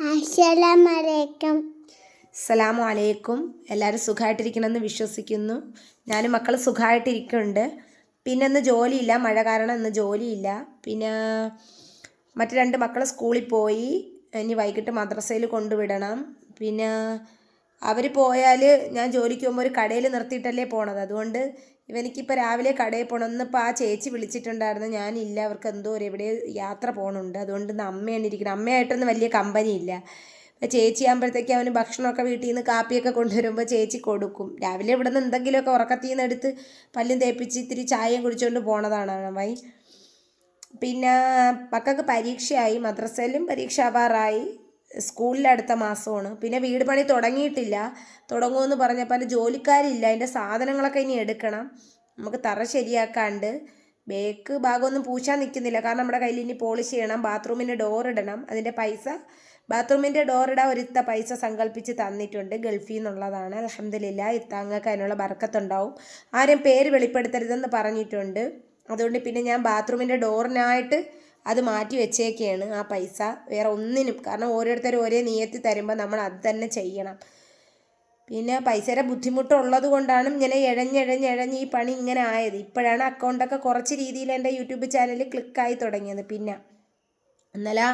അസ്സലാമലൈക്കും. അസ്സലാമു അലൈക്കും എല്ലാവരും സുഖമായിട്ടിരിക്കണമെന്ന് വിശ്വസിക്കുന്നു. ഞാനും മക്കൾ സുഖമായിട്ടിരിക്കുന്നുണ്ട് പിന്നെ ഇന്ന് ജോലിയില്ല. മഴ കാരണം ഇന്ന് ജോലിയില്ല. പിന്നെ മറ്റു രണ്ട് മക്കൾ സ്കൂളിൽ പോയി. ഇനി വൈകിട്ട് മദ്രസയിൽ കൊണ്ടുവിടണം. പിന്നെ അവർ പോയാൽ ഞാൻ ജോലിക്ക് പോകുമ്പോൾ ഒരു കടയിൽ നിർത്തിയിട്ടല്ലേ പോണത്. അതുകൊണ്ട് ഇവനിക്കിപ്പോൾ രാവിലെ കടയിൽ പോകണം ഇന്നിപ്പോൾ ആ ചേച്ചി വിളിച്ചിട്ടുണ്ടായിരുന്നു. ഞാനില്ല അവർക്ക് എന്തോ ഒരു എവിടെ യാത്ര പോകണുണ്ട് അതുകൊണ്ട് ഇന്ന് അമ്മയാണ് ഇരിക്കുന്നത് അമ്മയായിട്ടൊന്നും വലിയ കമ്പനി ഇല്ല. ചേച്ചി ആകുമ്പോഴത്തേക്ക് അവന് ഭക്ഷണമൊക്കെ വീട്ടിൽ നിന്ന് കാപ്പിയൊക്കെ കൊണ്ടുവരുമ്പോൾ ചേച്ചി കൊടുക്കും. രാവിലെ ഇവിടെ നിന്ന് എന്തെങ്കിലുമൊക്കെ ഉറക്കത്തിൽ നിന്ന് എടുത്ത് പല്ലും തേപ്പിച്ച് ഇത്തിരി ചായയും കുടിച്ചുകൊണ്ട് പോണതാണ് വൈ പിന്നെ മക്കൾക്ക് പരീക്ഷയായി. മദ്രസയിലും പരീക്ഷ ആവാറായി. സ്കൂളിൽ അടുത്ത മാസമാണ്. പിന്നെ വീട് പണി തുടങ്ങിയിട്ടില്ല. തുടങ്ങുമെന്ന് പറഞ്ഞപ്പോൾ ജോലിക്കാരില്ല. അതിന്റെ സാധനങ്ങളൊക്കെ ഇനി എടുക്കണം. നമുക്ക് തറ ശരിയാക്കാണ്ട്. ബേക്ക് ഭാഗമൊന്നും പൂശാൻ നിൽക്കുന്നില്ല. കാരണം നമ്മുടെ കയ്യിൽ ഇനി പോളിഷ് ചെയ്യണം. ബാത്റൂമിന്റെ ഡോർ ഇടണം. അതിന്റെ പൈസ ബാത്റൂമിന്റെ ഡോർ ഇടാൻ ഒരിത്ത പൈസ സങ്കല്പിച്ച് തന്നിട്ടുണ്ട് ഗൾഫിൽ നിന്നുള്ളതാണ്. അലഹമില്ല ഇത്താങ്ങൾക്ക് അതിനുള്ള ബർക്കത്തുണ്ടാവും. ആരും പേര് വെളിപ്പെടുത്തരുതെന്ന് പറഞ്ഞിട്ടുണ്ട്. അതുകൊണ്ട് പിന്നെ ഞാൻ ബാത്റൂമിന്റെ ഡോറിനായിട്ട് അത് മാറ്റി വെച്ചേക്കാണ് ആ പൈസ. വേറെ ഒന്നിനും കാരണം ഓരോരുത്തരും ഒരേ നിയത്തി തരുമ്പോൾ നമ്മൾ അത് തന്നെ ചെയ്യണം. പിന്നെ പൈസയുടെ ബുദ്ധിമുട്ടുള്ളത് കൊണ്ടാണ് ഇങ്ങനെ ഇഴഞ്ഞിഴഞ്ഞിഴഞ്ഞ് ഈ പണി ഇങ്ങനെ ആയത്. ഇപ്പോഴാണ് അക്കൗണ്ടൊക്കെ കുറച്ച് രീതിയിൽ എന്റെ യൂട്യൂബ് ചാനലിൽ ക്ലിക്കായി തുടങ്ങിയത്. പിന്നെ ഇന്നലെ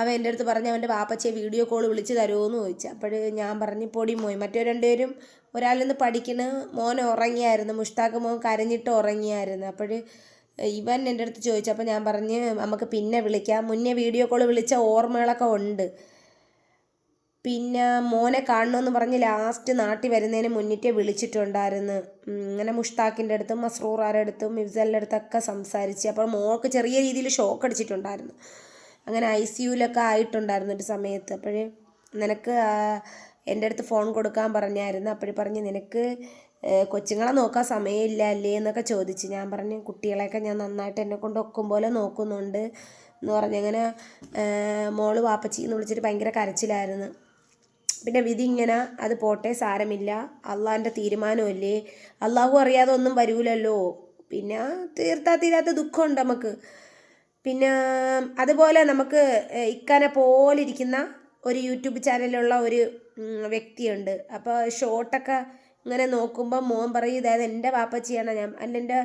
അവൻ എന്റെ അടുത്ത് പറഞ്ഞ് അവന്റെ വാപ്പച്ചയെ വീഡിയോ കോൾ വിളിച്ച് തരുമോയെന്ന് ചോദിച്ചു. അപ്പോൾ ഞാൻ പറഞ്ഞ് പൊടി പോയി മറ്റേ രണ്ടുപേരും ഒരാളിന്ന് പഠിക്കണ് മോൻ ഉറങ്ങിയായിരുന്നു മുഷ്താഖ് മോൻ കരഞ്ഞിട്ട് ഉറങ്ങിയായിരുന്നു. അപ്പോൾ ഇവൻ എന്റെ അടുത്ത് ചോദിച്ചപ്പോൾ ഞാൻ പറഞ്ഞ് നമുക്ക് പിന്നെ വിളിക്കാം. മുന്നേ വീഡിയോ കോൾ വിളിച്ച ഓർമ്മകളൊക്കെ ഉണ്ട്. പിന്നെ മോനെ കാണണമെന്ന് പറഞ്ഞ് ലാസ്റ്റ് നാട്ടിൽ വരുന്നതിന് മുന്നിട്ടേ വിളിച്ചിട്ടുണ്ടായിരുന്നു. ഇങ്ങനെ മുഷ്താഖിന്റെ അടുത്തും മസ്റൂറാരുടെ അടുത്തും മിഫ്സലിന്റെ അടുത്തൊക്കെ സംസാരിച്ച്. അപ്പോൾ മോൾക്ക് ചെറിയ രീതിയിൽ ഷോക്ക് അടിച്ചിട്ടുണ്ടായിരുന്നു. അങ്ങനെ ഐ സി യുവിലൊക്കെ ആയിട്ടുണ്ടായിരുന്നു ഒരു സമയത്ത്. അപ്പോഴേ നിനക്ക് എന്റെ അടുത്ത് ഫോൺ കൊടുക്കാൻ പറഞ്ഞായിരുന്നു. അപ്പോഴേ പറഞ്ഞ് നിനക്ക് കൊച്ചുങ്ങളെ നോക്കാൻ സമയമില്ല അല്ലേ എന്നൊക്കെ ചോദിച്ച്. ഞാൻ പറഞ്ഞു കുട്ടികളെയൊക്കെ ഞാൻ നന്നായിട്ട് എന്നെ കൊണ്ട് ഒക്കും പോലെ നോക്കുന്നുണ്ട് എന്ന് പറഞ്ഞങ്ങനെ മോൾ വാപ്പച്ചി എന്ന് വിളിച്ചിട്ട് ഭയങ്കര കരച്ചിലായിരുന്നു. പിന്നെ വിധി ഇങ്ങനെ അത് പോട്ടെ സാരമില്ല. അള്ളാഹിന്റെ തീരുമാനമല്ലേ. അള്ളാഹു അറിയാതെ ഒന്നും വരൂലല്ലോ. പിന്നെ തീർത്താ തീരാത്ത ദുഃഖമുണ്ട് നമുക്ക്. പിന്നെ അതുപോലെ നമുക്ക് ഇക്കാനെ പോലെ ഇരിക്കുന്ന ഒരു യൂട്യൂബ് ചാനലിലുള്ള ഒരു വ്യക്തിയുണ്ട്. അപ്പോൾ ഷോർട്ടൊക്കെ ഇങ്ങനെ നോക്കുമ്പോൾ മോൻ പറയും ഇതായത് എന്റെ വാപ്പച്ചിയാണ്. ഞാൻ അല്ല എന്റെ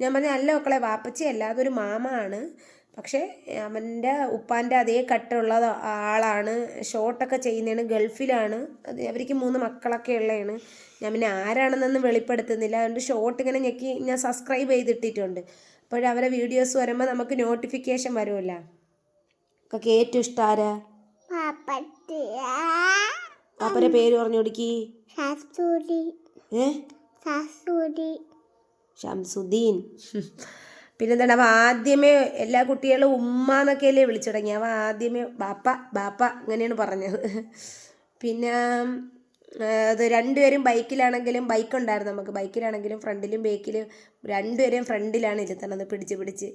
ഞാൻ പറഞ്ഞ അല്ല മക്കളെ വാപ്പച്ചിയല്ല അതൊരു മാമയാണ് പക്ഷേ അവന്റെ ഉപ്പാന്റെ അതേ കട്ടുള്ള ആളാണ്. ഷോട്ടൊക്കെ ചെയ്യുന്നതാണ് ഗൾഫിലാണ്. അത് അവർക്ക് മൂന്ന് മക്കളൊക്കെ ഉള്ളതാണ്. ഞാൻ പിന്നെ ആരാണെന്നൊന്നും വെളിപ്പെടുത്തുന്നില്ല. അതുകൊണ്ട് ഷോട്ട് ഇങ്ങനെ ഞെക്കി ഞാൻ സബ്സ്ക്രൈബ് ചെയ്തിട്ടിട്ടുണ്ട്. അപ്പോൾ അവരെ വീഡിയോസ് വരുമ്പോൾ നമുക്ക് നോട്ടിഫിക്കേഷൻ വരുമല്ലോ. ഒക്കെ ഏറ്റവും ഇഷ്ടം ആരാ പാപ്പത്തിയ പേര് പറഞ്ഞു കൊടുക്കി. ഏ? ഷംസുദ്ദീൻ. പിന്നെന്താണ് അവ ആദ്യമേ എല്ലാ കുട്ടികളും ഉമ്മ എന്നൊക്കെയല്ലേ വിളിച്ചു തുടങ്ങി അവ ആദ്യമേ ബാപ്പ ബാപ്പ അങ്ങനെയാണ് പറഞ്ഞത്. പിന്നെ അത് രണ്ടുപേരും ബൈക്കിലാണെങ്കിലും ബൈക്ക് ഉണ്ടായിരുന്നു നമുക്ക്. ബൈക്കിലാണെങ്കിലും ഫ്രണ്ടിലും ബേക്കിലും രണ്ടുപേരെയും ഫ്രണ്ടിലാണ് ഇരുത്തണത് പിടിച്ച് പിടിച്ച്.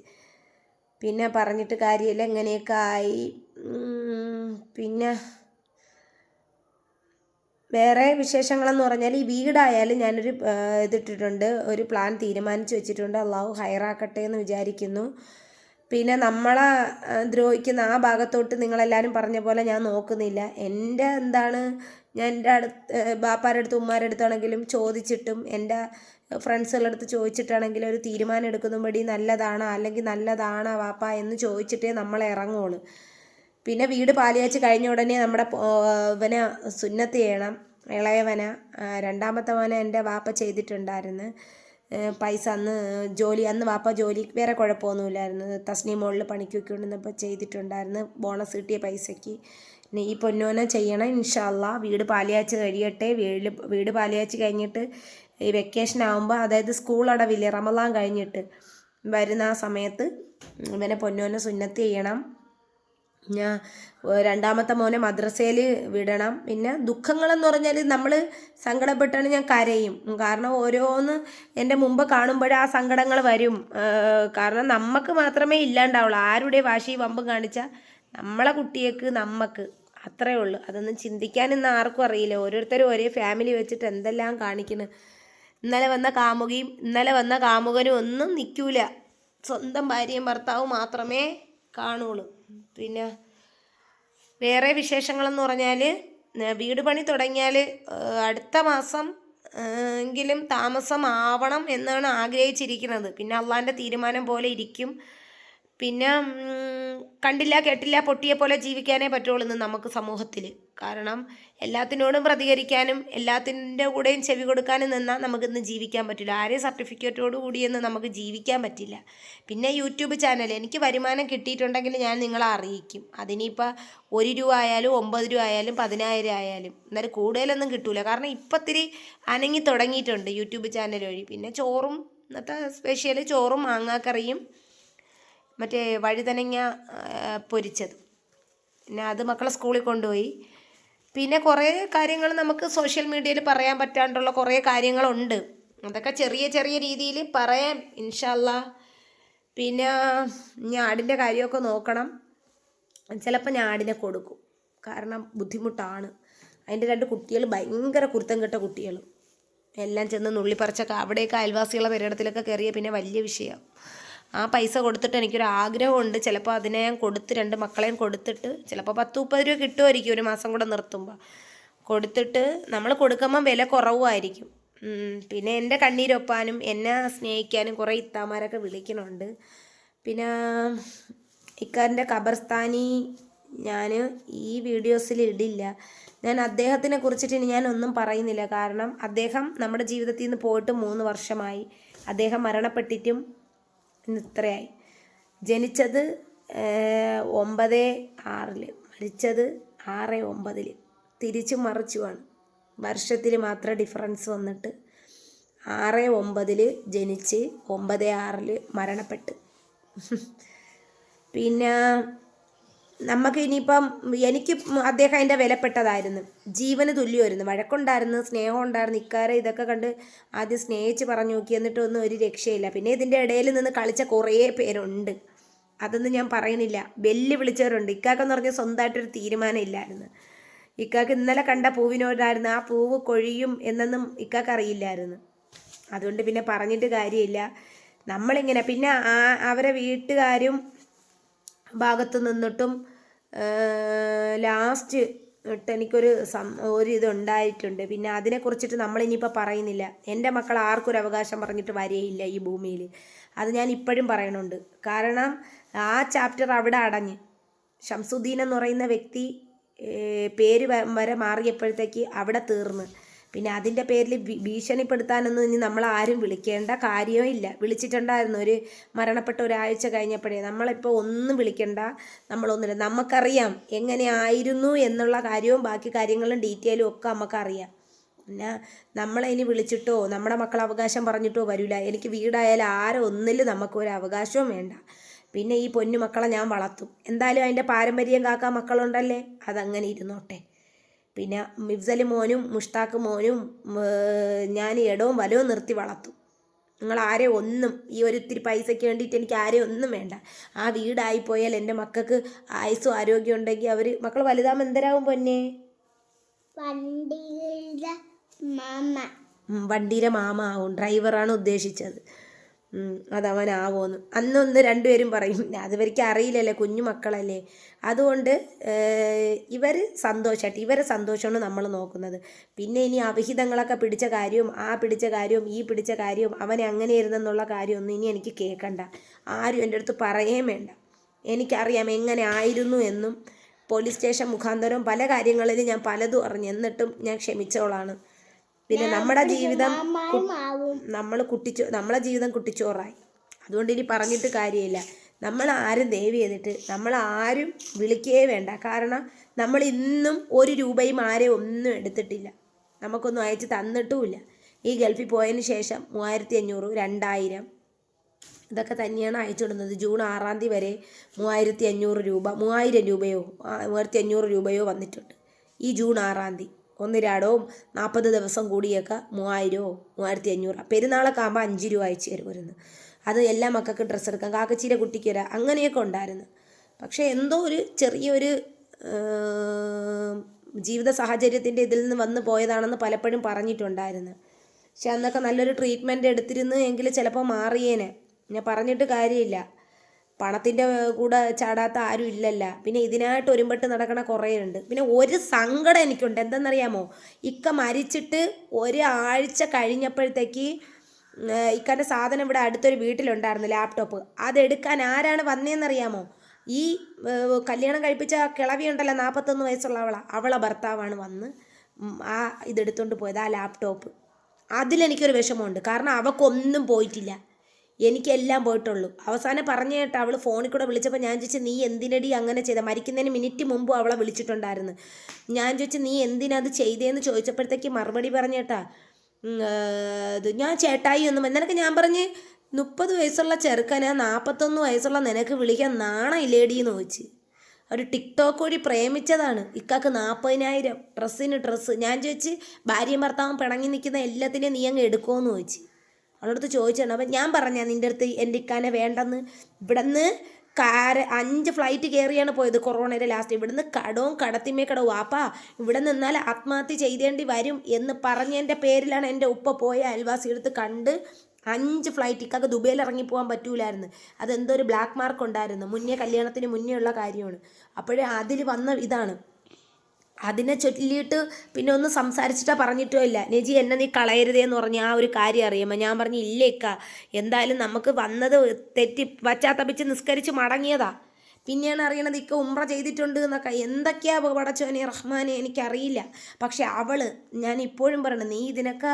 പിന്നെ പറഞ്ഞിട്ട് കാര്യമില്ല എങ്ങനെയൊക്കെ ആയി. പിന്നെ വേറെ വിശേഷങ്ങളെന്ന് പറഞ്ഞാൽ ഈ വീടായാലും ഞാനൊരു ഇതിട്ടിട്ടുണ്ട്. ഒരു പ്ലാൻ തീരുമാനിച്ച് വെച്ചിട്ടുണ്ട്. അള്ളാഹു ഹയറാക്കട്ടെ എന്ന് വിചാരിക്കുന്നു. പിന്നെ നമ്മളെ ദ്രോഹിക്കുന്ന ആ ഭാഗത്തോട്ട് നിങ്ങളെല്ലാവരും പറഞ്ഞ പോലെ ഞാൻ നോക്കുന്നില്ല. എന്റെ എന്താണ് ഞാൻ എന്റെ അടുത്ത് ബാപ്പാരുടെ അടുത്ത് ഉമ്മാരുടെ അടുത്താണെങ്കിലും ചോദിച്ചിട്ടും എന്റെ ഫ്രണ്ട്സുകളുടെ അടുത്ത് ചോദിച്ചിട്ടാണെങ്കിലും ഒരു തീരുമാനം എടുക്കുന്നപടി നല്ലതാണോ അല്ലെങ്കിൽ നല്ലതാണോ വാപ്പ എന്ന് ചോദിച്ചിട്ടേ നമ്മൾ ഇറങ്ങുള്ളൂ. പിന്നെ വീട് പാലിയാച്ച് കഴിഞ്ഞ ഉടനെ നമ്മുടെ ഇവനെ സുന്നത്ത് ചെയ്യണം ഇളയവന രണ്ടാമത്തെ മോനെ എന്റെ വാപ്പ ചെയ്തിട്ടുണ്ടായിരുന്നു. പൈസ അന്ന് ജോലി അന്ന് വാപ്പ ജോലി വേറെ കുഴപ്പമൊന്നുമില്ലായിരുന്നു. തസ്നി മോളിൽ പണിക്കൊക്കെ ഉണ്ടെന്നപ്പോൾ ചെയ്തിട്ടുണ്ടായിരുന്നു. ബോണസ് കിട്ടിയ പൈസയ്ക്ക്. ഇനി ഈ പൊന്നോനെ ചെയ്യണം ഇൻഷാല്ല വീട് പാലിയാച്ച് കഴിയട്ടെ. വീട് വീട് പാലിയാച്ച് കഴിഞ്ഞിട്ട് ഈ വെക്കേഷൻ ആകുമ്പോൾ അതായത് സ്കൂൾ അടവില്ലേ റമദാൻ കഴിഞ്ഞിട്ട് വരുന്ന ആ സമയത്ത് ഇവനെ പൊന്നോനെ സുന്നത്ത് ചെയ്യണം. ഞാൻ രണ്ടാമത്തെ മോനെ മദ്രസയിൽ വിടണം. പിന്നെ ദുഃഖങ്ങളെന്ന് പറഞ്ഞാൽ നമ്മൾ സങ്കടപ്പെട്ടാണ് ഞാൻ കരയും. കാരണം ഓരോന്ന് എന്റെ മുമ്പ് കാണുമ്പോഴേ ആ സങ്കടങ്ങൾ വരും കാരണം നമുക്ക് മാത്രമേ ഇല്ലാണ്ടാവുള്ളൂ. ആരുടെ വാശി വമ്പും കാണിച്ചാൽ നമ്മളെ കുട്ടിയേക്ക് നമുക്ക് അത്രേ ഉള്ളൂ. അതൊന്നും ചിന്തിക്കാനൊന്നും ആർക്കും അറിയില്ല. ഓരോരുത്തരും ഒരേ ഫാമിലി വെച്ചിട്ട് എന്തെല്ലാം കാണിക്കുന്നു ഇന്നലെ വന്ന കാമുകിയും ഇന്നലെ വന്ന കാമുകനും ഒന്നും നിൽക്കൂല സ്വന്തം ഭാര്യയും ഭർത്താവും മാത്രമേ കാണുള്ളൂ. പിന്നെ വേറെ വിശേഷങ്ങളെന്ന് പറഞ്ഞാൽ വീട് പണി തുടങ്ങിയാൽ അടുത്ത മാസം എങ്കിലും താമസമാവണം എന്നാണ് ആഗ്രഹിച്ചിരിക്കുന്നത്. പിന്നെ അള്ളാന്റെ തീരുമാനം പോലെ ഇരിക്കും. പിന്നെ കണ്ടില്ല കേട്ടില്ല പൊട്ടിയെ പോലെ ജീവിക്കാനേ പറ്റുള്ളൂ ഇന്ന് നമുക്ക് സമൂഹത്തിൽ കാരണം എല്ലാത്തിനോടും പ്രതികരിക്കാനും എല്ലാത്തിന്റെ കൂടെയും ചെവി കൊടുക്കാനും നിന്നാൽ നമുക്കിന്ന് ജീവിക്കാൻ പറ്റില്ല. ആരെയും സർട്ടിഫിക്കറ്റോട് കൂടിയൊന്നും നമുക്ക് ജീവിക്കാൻ പറ്റില്ല. പിന്നെ യൂട്യൂബ് ചാനൽ എനിക്ക് വരുമാനം കിട്ടിയിട്ടുണ്ടെങ്കിൽ ഞാൻ നിങ്ങളെ അറിയിക്കും. അതിനിപ്പോൾ ഒരു രൂപ ആയാലും ഒമ്പത് രൂപ ആയാലും പതിനായിരം ആയാലും. എന്നാലും കൂടുതലൊന്നും കിട്ടൂല. കാരണം ഇപ്പം ഇത്തിരി അനങ്ങി തുടങ്ങിയിട്ടുണ്ട് യൂട്യൂബ് ചാനൽ വഴി. പിന്നെ ചോറും ഇന്നത്തെ സ്പെഷ്യൽ ചോറും മാങ്ങാക്കറിയും മറ്റേ വഴുതനങ്ങ പൊരിച്ചത്. പിന്നെ അത് മക്കളെ സ്കൂളിൽ കൊണ്ടുപോയി. പിന്നെ കുറേ കാര്യങ്ങൾ നമുക്ക് സോഷ്യൽ മീഡിയയിൽ പറയാൻ പറ്റാണ്ടുള്ള കുറേ കാര്യങ്ങളുണ്ട്. അതൊക്കെ ചെറിയ ചെറിയ രീതിയിൽ പറയാം ഇൻഷല്ല. പിന്നെ ഞാടിന്റെ കാര്യമൊക്കെ നോക്കണം. ചിലപ്പോൾ ഞാടിനെ കൊടുക്കും. കാരണം ബുദ്ധിമുട്ടാണ്. അതിന്റെ രണ്ട് കുട്ടികൾ ഭയങ്കര കുരുത്തം കെട്ട കുട്ടികൾ. എല്ലാം ചെന്ന് നുള്ളിപ്പറിച്ചൊക്കെ അവിടെയൊക്കെ അയൽവാസികളെ പെരയിടത്തിലൊക്കെ കയറിയ പിന്നെ വലിയ വിഷയമാണ് ആ പൈസ കൊടുത്തിട്ട് എനിക്കൊരു ആഗ്രഹമുണ്ട് ചിലപ്പോൾ അതിനെ ഞാൻ കൊടുത്ത് രണ്ട് മക്കളെയും കൊടുത്തിട്ട് ചിലപ്പോൾ പത്ത് മുപ്പത് രൂപ കിട്ടുമായിരിക്കും ഒരു മാസം കൂടെ നിർത്തുമ്പോൾ കൊടുത്തിട്ട് നമ്മൾ കൊടുക്കുമ്പോൾ വില കുറവുമായിരിക്കും. പിന്നെ എന്റെ കണ്ണീരൊപ്പാനും എന്നെ സ്നേഹിക്കാനും കുറേ ഇത്താമാരൊക്കെ വിളിക്കുന്നുണ്ട് പിന്നെ ഇക്കാരന്റെ ഖബർസ്ഥാനി ഞാൻ ഈ വീഡിയോസിൽ ഇടില്ല. ഞാൻ അദ്ദേഹത്തിനെ കുറിച്ചിട്ട് ഞാൻ ഒന്നും പറയുന്നില്ല. കാരണം അദ്ദേഹം നമ്മുടെ ജീവിതത്തിൽ നിന്ന് പോയിട്ട് മൂന്ന് വർഷമായി. അദ്ദേഹം മരണപ്പെട്ടിട്ടും ഇത്രയായി. ജനിച്ചത് ഒമ്പത് ആറിൽ മരിച്ചത് ആറ് ഒമ്പതിൽ തിരിച്ചു മറിച്ചുമാണ് വർഷത്തിൽ മാത്രം ഡിഫറൻസ് വന്നിട്ട് ആറ് ഒമ്പതിൽ ജനിച്ച് ഒമ്പത് ആറിൽ മരണപ്പെട്ട്. പിന്നെ നമുക്ക് ഇനിയിപ്പം എനിക്ക് അദ്ദേഹം അതിന്റെ വിലപ്പെട്ടതായിരുന്നു. ജീവന് തുല്യമായിരുന്നു. വഴക്കുണ്ടായിരുന്നു സ്നേഹം ഉണ്ടായിരുന്നു ഇക്കാരെ ഇതൊക്കെ കണ്ട് ആദ്യം സ്നേഹിച്ച് പറഞ്ഞു നോക്കി. എന്നിട്ട് ഒന്നും ഒരു രക്ഷയില്ല. പിന്നെ ഇതിന്റെ ഇടയിൽ നിന്ന് കളിച്ച കുറേ പേരുണ്ട്. അതൊന്നും ഞാൻ പറയുന്നില്ല. വെല്ലു വിളിച്ചവരുണ്ട് ഇക്കാക്കെന്ന് പറഞ്ഞാൽ സ്വന്തമായിട്ടൊരു തീരുമാനം ഇല്ലായിരുന്നു ഇക്കാക്ക് ഇന്നലെ കണ്ട പൂവിനോടായിരുന്നു. ആ പൂവ് കൊഴിയും എന്നൊന്നും ഇക്കാക്ക് അറിയില്ലായിരുന്നു. അതുകൊണ്ട് പിന്നെ പറഞ്ഞിട്ട് കാര്യമില്ല. നമ്മളിങ്ങനെ. പിന്നെ ആ അവരെ വീട്ടുകാരും ഭാഗത്ത് നിന്നിട്ടും ലാസ്റ്റ് ഇട്ട് എനിക്കൊരു സം ഒരു ഇതുണ്ടായിട്ടുണ്ട് പിന്നെ അതിനെക്കുറിച്ചിട്ട് നമ്മളിനിയിപ്പോൾ പറയുന്നില്ല. എന്റെ മക്കൾ ആർക്കൊരു അവകാശം പറഞ്ഞിട്ട് വരെയില്ല ഈ ഭൂമിയിൽ അത് ഞാൻ ഇപ്പോഴും പറയണുണ്ട്. കാരണം ആ ചാപ്റ്റർ അവിടെ അടഞ്ഞ്. ഷംസുദ്ദീൻ എന്ന് പറയുന്ന വ്യക്തി പേര് വരെ മാറിയപ്പോഴത്തേക്ക് അവിടെ തീർന്ന്. പിന്നെ അതിന്റെ പേരിൽ ഭീഷണിപ്പെടുത്താനൊന്നും ഇനി നമ്മൾ ആരും വിളിക്കേണ്ട കാര്യവും ഇല്ല. വിളിച്ചിട്ടുണ്ടായിരുന്നു ഒരു മരണപ്പെട്ട ഒരാഴ്ച കഴിഞ്ഞപ്പോഴേ. നമ്മളിപ്പോൾ ഒന്നും വിളിക്കേണ്ട നമ്മളൊന്നുമില്ല. നമുക്കറിയാം എങ്ങനെയായിരുന്നു എന്നുള്ള കാര്യവും ബാക്കി കാര്യങ്ങളും ഡീറ്റെയിലും ഒക്കെ നമുക്കറിയാം. പിന്നെ നമ്മളെ ഇനി വിളിച്ചിട്ടോ നമ്മുടെ മക്കൾ അവകാശം പറഞ്ഞിട്ടോ വരില്ല. എനിക്ക് വീടായാലും ആരോ ഒന്നിൽ നമുക്കൊരു അവകാശവും വേണ്ട. പിന്നെ ഈ പൊന്നു മക്കളെ ഞാൻ വളർത്തും. എന്തായാലും അതിന്റെ പാരമ്പര്യം കാക്കാൻ മക്കളുണ്ടല്ലേ? അതങ്ങനെ ഇരുന്നോട്ടെ. പിന്നെ മിഫ്സൽ മോനും മുഷ്താഖ് മോനും ഞാൻ ഇടവും വലവും നിർത്തി വളർത്തും. നിങ്ങൾ ആരെ ഒന്നും ഈ ഒരു ഇത്തിരി പൈസയ്ക്ക് വേണ്ടിയിട്ട് എനിക്ക് ആരെ ഒന്നും വേണ്ട. ആ വീടായിപ്പോയാൽ എന്റെ മക്കൾക്ക് ആയുസ്സും ആരോഗ്യം ഉണ്ടെങ്കിൽ അവർ മക്കൾ വലുതാകുമ്പോൾ എന്തരാവും പൊന്നെ വണ്ടിയുടെ മാമ. വണ്ടിയുടെ മാമ ആവും ഡ്രൈവറാണ് ഉദ്ദേശിച്ചത്. ഉം, അതവനാവുമെന്ന് അന്നൊന്ന് രണ്ടുപേരും പറയും അതുവരിക്കും അറിയില്ലല്ലേ കുഞ്ഞു മക്കളല്ലേ? അതുകൊണ്ട് ഇവർ സന്തോഷമായിട്ട് ഇവരെ സന്തോഷമാണ് നമ്മൾ നോക്കുന്നത്. പിന്നെ ഇനി അവിഹിതങ്ങളൊക്കെ പിടിച്ച കാര്യവും ആ പിടിച്ച കാര്യവും ഈ പിടിച്ച കാര്യവും അവനെ അങ്ങനെ ഇരുന്നെന്നുള്ള കാര്യമൊന്നും ഇനി എനിക്ക് കേൾക്കണ്ട. ആരും എന്റെ അടുത്ത് പറയുകയും വേണ്ട. എനിക്കറിയാം എങ്ങനെ ആയിരുന്നു എന്നും. പോലീസ് സ്റ്റേഷൻ മുഖാന്തരം പല കാര്യങ്ങളിലും ഞാൻ പലതും അറിഞ്ഞു എന്നിട്ടും ഞാൻ ക്ഷമിച്ചോളാണ് പിന്നെ നമ്മുടെ ജീവിതം നമ്മൾ കുട്ടിച്ചോ നമ്മളെ ജീവിതം കുട്ടിച്ചോറായി. അതുകൊണ്ട് ഇനി പറഞ്ഞിട്ട് കാര്യമില്ല. നമ്മൾ ആരും ദയവ് ചെയ്തിട്ട് നമ്മൾ ആരും വിളിക്കുകയേ വേണ്ട. കാരണം നമ്മൾ ഇന്നും ഒരു രൂപയും ആരെയും ഒന്നും എടുത്തിട്ടില്ല. നമുക്കൊന്നും അയച്ച് തന്നിട്ടുമില്ല. ഈ ഗൾഫിൽ പോയതിന് ശേഷം മൂവായിരത്തി അഞ്ഞൂറ് രണ്ടായിരം. ഇതൊക്കെ തന്നെയാണ് അയച്ചു വിടുന്നത് ജൂൺ ആറാം തീയതി വരെ മൂവായിരത്തി അഞ്ഞൂറ് രൂപ മൂവായിരം രൂപയോ മൂവായിരത്തി അഞ്ഞൂറ് രൂപയോ വന്നിട്ടുണ്ട്. ഈ ജൂൺ ആറാം തീയതി. ഒന്നിരാടവും നാൽപ്പത് ദിവസം കൂടിയൊക്കെ മൂവായിരമോ മൂവായിരത്തി അഞ്ഞൂറ് പെരുന്നാളൊക്കെ ആകുമ്പോൾ അഞ്ച് രൂപ അയച്ചു തരുമായിരുന്നു അത് എല്ലാ മക്കൾക്ക് ഡ്രസ്സ് എടുക്കാം. കാക്കച്ചീരെ കുട്ടിക്ക് വരാം അങ്ങനെയൊക്കെ ഉണ്ടായിരുന്നു. പക്ഷേ എന്തോ ഒരു ചെറിയൊരു ജീവിത സാഹചര്യത്തിന്റെ ഇതിൽ നിന്ന് വന്നു പോയതാണെന്ന് പലപ്പോഴും പറഞ്ഞിട്ടുണ്ടായിരുന്നു. പക്ഷെ അന്നൊക്കെ നല്ലൊരു ട്രീറ്റ്മെന്റ് എടുത്തിരുന്നു എങ്കിൽ ചിലപ്പോൾ മാറിയേനെ. ഞാൻ പറഞ്ഞിട്ട് കാര്യമില്ല. പണത്തിന്റെ കൂടെ ചാടാത്ത ആരും ഇല്ലല്ല. പിന്നെ ഇതിനായിട്ട് ഒരുമ്പെട്ട് നടക്കണ കുറേ ഉണ്ട് പിന്നെ ഒരു സങ്കടം എനിക്കുണ്ട്. എന്തെന്നറിയാമോ? ഇക്ക മരിച്ചിട്ട് ഒരാഴ്ച കഴിഞ്ഞപ്പോഴത്തേക്ക് ഇക്കാന്റെ സാധനം ഇവിടെ അടുത്തൊരു വീട്ടിലുണ്ടായിരുന്നു ലാപ്ടോപ്പ്. അതെടുക്കാൻ ആരാണ് വന്നതെന്നറിയാമോ ഈ കല്യാണം കഴിപ്പിച്ച കിളവി ഉണ്ടല്ലോ നാൽപ്പത്തൊന്ന് വയസ്സുള്ള അവളാ. അവളെ ഭർത്താവാണ് വന്ന് ആ ഇതെടുത്തുകൊണ്ട് പോയത് ആ ലാപ്ടോപ്പ്. അതിലെനിക്കൊരു വിഷമമുണ്ട്. കാരണം അവക്കൊന്നും പോയിട്ടില്ല. എനിക്കെല്ലാം പോയിട്ടുള്ളൂ. അവസാനം പറഞ്ഞു കേട്ടോ അവൾ ഫോണിൽ കൂടെ വിളിച്ചപ്പോൾ ഞാൻ ചോദിച്ചു നീ എന്തിനടി അങ്ങനെ ചെയ്ത? മരിക്കുന്നതിന് മിനിറ്റ് മുമ്പ് അവളെ വിളിച്ചിട്ടുണ്ടായിരുന്നു. ഞാൻ ചോദിച്ചു നീ എന്തിനത് ചെയ്തേന്ന്? ചോദിച്ചപ്പോഴത്തേക്ക് മറുപടി പറഞ്ഞു കേട്ടാ ഉം, ഇത് ഞാൻ ചേട്ടായി ഒന്നും എന്നൊക്കെ ഞാൻ പറഞ്ഞ് മുപ്പത് വയസ്സുള്ള ചെറുക്കനെ നാൽപ്പത്തൊന്ന് വയസ്സുള്ള നിനക്ക് വിളിക്കാൻ നാണയില്ലേടി എന്ന് ചോദിച്ച്. ഒരു ടിക്ടോക്ക് വഴി പ്രേമിച്ചതാണ്. ഇക്കാക്ക് നാൽപ്പതിനായിരം ഡ്രസ്സിന് ഡ്രസ്സ്. ഞാൻ ചോദിച്ച് ഭാര്യയും ഭർത്താവും പിണങ്ങി നിൽക്കുന്ന എല്ലാത്തിനെയും നീ അങ്ങ് എടുക്കുമോ എന്ന് ചോദിച്ച്. അവളടുത്ത് ചോദിച്ചാണ് അപ്പം ഞാൻ പറഞ്ഞ നിന്റെ അടുത്ത് എന്റെ ഇക്കാനെ വേണ്ടെന്ന്. ഇവിടുന്ന് കാര അഞ്ച് ഫ്ലൈറ്റ് കയറിയാണ് പോയത് കൊറോണയുടെ ലാസ്റ്റ് ഇവിടുന്ന് കടവും കടത്തിമേ കടവും. ആപ്പാ ഇവിടെ നിന്നാൽ ആത്മഹത്യ ചെയ്തേണ്ടി വരും എന്ന് പറഞ്ഞതിന്റെ പേരിലാണ് എന്റെ ഉപ്പ പോയ അയൽവാസി എടുത്ത് കണ്ട് അഞ്ച് ഫ്ലൈറ്റ് ഇക്കാക്ക് ദുബൈയിൽ ഇറങ്ങി പോകാൻ പറ്റൂലായിരുന്നു. അതെന്തോ ഒരു ബ്ലാക്ക് മാർക്ക് ഉണ്ടായിരുന്നു. മുന്നേ കല്യാണത്തിന് മുന്നേ ഉള്ള കാര്യമാണ്. അപ്പോഴേ അതിൽ വന്ന ഇതാണ്. അതിനെ ചൊല്ലിയിട്ട് പിന്നെ ഒന്ന് സംസാരിച്ചിട്ടാ പറഞ്ഞിട്ടോ ഇല്ല. നെജി എന്നെ നീ കളയരുതേ എന്ന് പറഞ്ഞ ആ ഒരു കാര്യം അറിയുമ്പോൾ ഞാൻ പറഞ്ഞു ഇല്ലേക്ക എന്തായാലും നമുക്ക് വന്നത് തെറ്റി പശ്ചാത്തപിച്ച് നിസ്കരിച്ച് മടങ്ങിയതാ. പിന്നെയാണ് അറിയണത് ഇക്ക ഉമ്ര ചെയ്തിട്ടുണ്ട് എന്നൊക്കെ. എന്തൊക്കെയാ പടച്ചോനെ റഹ്മാനെ എനിക്കറിയില്ല. പക്ഷെ അവൾ ഞാൻ ഇപ്പോഴും പറയണം നീ ഇതിനൊക്കെ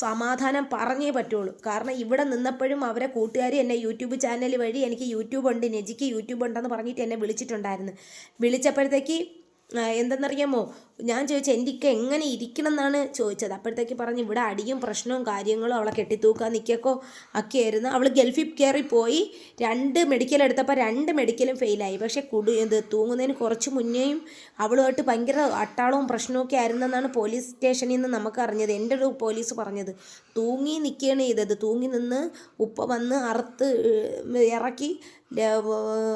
സമാധാനം പറഞ്ഞേ പറ്റുള്ളൂ. കാരണം ഇവിടെ നിന്നപ്പോഴും അവരെ കൂട്ടുകാർ എന്നെ യൂട്യൂബ് ചാനൽ വഴി എനിക്ക് യൂട്യൂബ് ഉണ്ട് നെജിക്ക് യൂട്യൂബ് ഉണ്ടെന്ന് പറഞ്ഞിട്ട് എന്നെ വിളിച്ചിട്ടുണ്ടായിരുന്നു. വിളിച്ചപ്പോഴത്തേക്ക് എന്തെന്നറിയാമോ? ഞാൻ ചോദിച്ചു എന്റെ ഇക്ക എങ്ങനെ ഇരിക്കണം എന്നാണ് ചോദിച്ചത്. അപ്പോഴത്തേക്ക് പറഞ്ഞ് ഇവിടെ അടിയും പ്രശ്നവും കാര്യങ്ങളും അവളെ കെട്ടിത്തൂക്കാൻ നിൽക്കൊക്കെ? ഒക്കെയായിരുന്നു. അവൾ ഗൾഫിൽ കയറി പോയി. രണ്ട് മെഡിക്കൽ എടുത്തപ്പോൾ രണ്ട് മെഡിക്കലും ഫെയിലായി പക്ഷേ കുടു ഇത് തൂങ്ങുന്നതിന് കുറച്ച് മുന്നേയും അവളുമായിട്ട് ഭയങ്കര അട്ടാളവും പ്രശ്നമൊക്കെ ആയിരുന്നെന്നാണ് പോലീസ് സ്റ്റേഷനിൽ നിന്ന് നമുക്ക് അറിഞ്ഞത്. എന്റെ ഒരു പോലീസ് പറഞ്ഞത്. തൂങ്ങി നിൽക്കുകയാണ് ചെയ്തത്. തൂങ്ങി നിന്ന് ഉപ്പ വന്ന് അറുത്ത് ഇറക്കി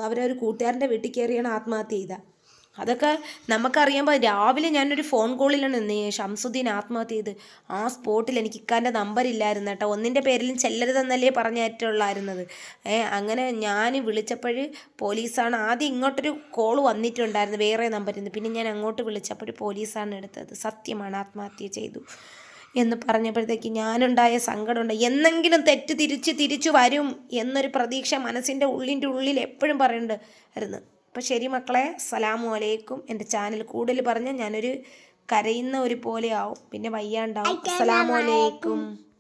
അവരൊരു കൂട്ടുകാരന്റെ വീട്ടിൽ കയറിയാണ് ആത്മഹത്യ ചെയ്തത്. അതൊക്കെ നമുക്കറിയുമ്പോൾ രാവിലെ ഞാനൊരു ഫോൺ കോളിലാണ് നീ ഷംസുദ്ദീൻ ആത്മഹത്യ ചെയ്ത്. ആ സ്പോട്ടിൽ എനിക്ക് ഇക്കാന്റെ നമ്പർ ഇല്ലായിരുന്നു കേട്ടോ. ഒന്നിന്റെ പേരിലും ചെല്ലരുതെന്നല്ലേ പറഞ്ഞിട്ടുള്ളായിരുന്നത്. ഏ അങ്ങനെ ഞാൻ വിളിച്ചപ്പോൾ പോലീസാണ് ആദ്യം ഇങ്ങോട്ടൊരു കോൾ വന്നിട്ടുണ്ടായിരുന്നു വേറെ നമ്പറിൽ നിന്ന്. പിന്നെ ഞാൻ അങ്ങോട്ട് വിളിച്ചപ്പോൾ പോലീസാണ് എടുത്തത്. സത്യമാണ് ആത്മഹത്യ ചെയ്തു എന്ന് പറഞ്ഞപ്പോഴത്തേക്ക് ഞാനുണ്ടായ സങ്കടമുണ്ട്. എന്നെങ്കിലും തെറ്റ് തിരിച്ച് തിരിച്ചു വരും എന്നൊരു പ്രതീക്ഷ മനസ്സിന്റെ ഉള്ളിന്റെ ഉള്ളിൽ എപ്പോഴും പറയുന്നുണ്ടായിരുന്നു അപ്പോൾ ശരി മക്കളെ സലാമു അലൈക്കും. എന്റെ ചാനൽ കൂടുതൽ പറഞ്ഞാൽ ഞാനൊരു കരയുന്ന ഒരു പോലെ ആവും. പിന്നെ വയ്യാണ്ടാവും. അസ്സലാമു അലൈക്കും.